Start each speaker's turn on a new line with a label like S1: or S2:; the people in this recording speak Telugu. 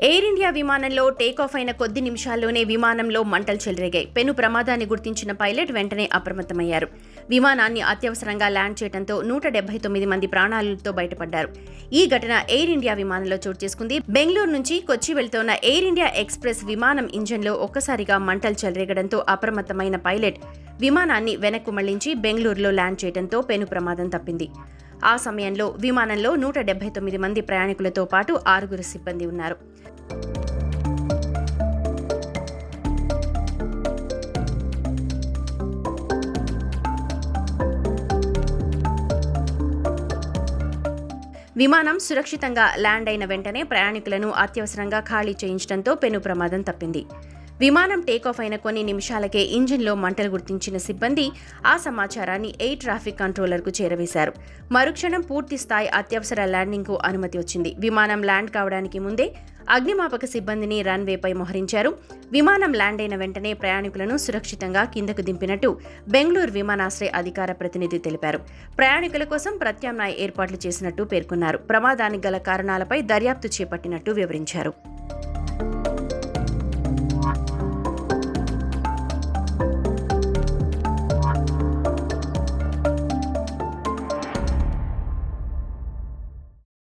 S1: ఎయిర్ ఇండియా విమానంలో టేకాఫ్ అయిన కొద్ది నిమిషాల్లోనే విమానంలో మంటలు చెలరేగాయి. పెను ప్రమాదాన్ని గుర్తించిన పైలట్ వెంటనే అప్రమత్తమయ్యారు. విమానాన్ని అత్యవసరంగా ల్యాండ్ చేయడంతో నూట డెబ్బై తొమ్మిది మంది ప్రాణాలతో బయటపడ్డారు. ఈ ఘటన ఎయిర్ ఇండియా విమానంలో చోటు చేసుకుంది. బెంగళూరు నుంచి కొచ్చి వెళ్తోన్న ఎయిర్ ఇండియా ఎక్స్ప్రెస్ విమానం ఇంజన్లో ఒక్కసారిగా మంటలు చెలరేగడంతో అప్రమత్తమైన పైలట్ విమానాన్ని వెనక్కు మళ్ళించి బెంగళూరులో ల్యాండ్ చేయడంతో పెను ప్రమాదం తప్పింది. ఆ సమయంలో విమానంలో నూట డెబ్బై తొమ్మిది మంది ప్రయాణికులతో పాటు ఆరుగురు సిబ్బంది ఉన్నారు. విమానం సురక్షితంగా ల్యాండ్ అయిన వెంటనే ప్రయాణికులను అత్యవసరంగా ఖాళీ చేయించడంతో పెను ప్రమాదం తప్పింది. విమానం టేకాఫ్ అయిన కొన్ని నిమిషాలకే ఇంజిన్లో మంటలు గుర్తించిన సిబ్బంది ఆ సమాచారాన్ని ఎయిర్ ట్రాఫిక్ కంట్రోలర్కు చేరవేశారు. మరుక్షణం పూర్తి స్థాయి అత్యవసర ల్యాండింగ్కు అనుమతి వచ్చింది. విమానం ల్యాండ్ కావడానికి ముందే అగ్నిమాపక సిబ్బందిని రన్వేపై మోహరించారు. విమానం ల్యాండ్ అయిన వెంటనే ప్రయాణికులను సురక్షితంగా కిందకు దింపినట్టు బెంగళూరు విమానాశ్రయ అధికార ప్రతినిధి తెలిపారు. ప్రయాణికుల కోసం ప్రత్యామ్నాయ ఏర్పాట్లు చేసినట్టు పేర్కొన్నారు. ప్రమాదానికి గల కారణాలపై దర్యాప్తు చేపట్టినట్టు వివరించారు.